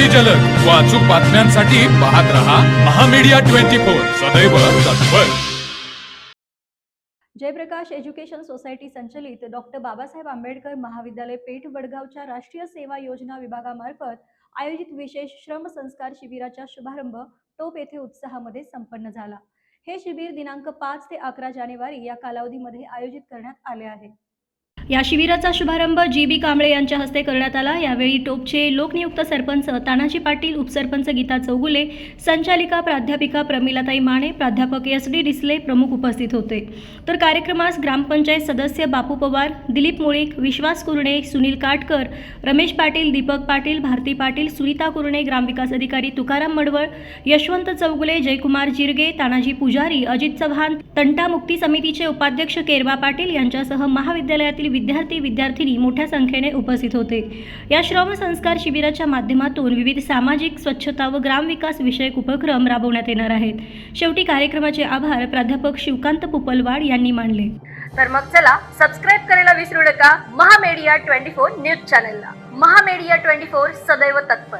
अगदी जलद. व अचूक बातम्यांसाठी पाहत रहा महामीडिया ट्वेंटी फोर. सदैव तत्पर. जयप्रकाश एज्युकेशन सोसायटी संचलित डॉक्टर बाबासाहेब आंबेडकर महाविद्यालय पेठ वडगावच्या राष्ट्रीय सेवा योजना विभागामार्फत आयोजित विशेष श्रम संस्कार शिबिराचा शुभारंभ टोप येथे उत्साहामध्ये संपन्न झाला. हे शिबिर दिनांक पाच ते अकरा जानेवारी या कालावधीमध्ये आयोजित करण्यात आले आहे. या शिबिराचा शुभारंभ जी बी कांबळे यांच्या हस्ते करण्यात आला. यावेळी टोपचे लोकनियुक्त सरपंच तानाजी पाटील उपसरपंच गीता चौगुले संचालिका प्राध्यापिका प्रमिलाताई माने प्राध्यापक एस डी डिसले प्रमुख उपस्थित होते. तर कार्यक्रमास ग्रामपंचायत सदस्य बापू पवार दिलीप मुळीक विश्वास कुरणे सुनील काटकर रमेश पाटील दीपक पाटील भारती पाटील सुनीता कुरणे ग्रामविकास अधिकारी तुकाराम मडवळ यशवंत चौगुले जयकुमार जिरगे तानाजी पुजारी अजित चव्हाण तंटा मुक्ती समितीचे उपाध्यक्ष केरवा पाटील यांच्यासह महाविद्यालयातील विद्यार्थी विद्यार्थिनी मोठ्या संख्येने उपस्थित होते. या श्रम संस्कार शिबिराच्या माध्यमातून विविध सामाजिक स्वच्छता व ग्रामविकास विषयक उपक्रम राबवण्यात येणार आहेत. शेवटी कार्यक्रमाचे आभार प्राध्यापक शिवकांत पुपलवाड यांनी मानले. तर मग चला सबस्क्राईब करायला विसरू नका. महामेडिया ट्वेंटी फोर न्यूज चॅनलला. महामेडिया ट्वेंटी फोर सदैव तत्पर.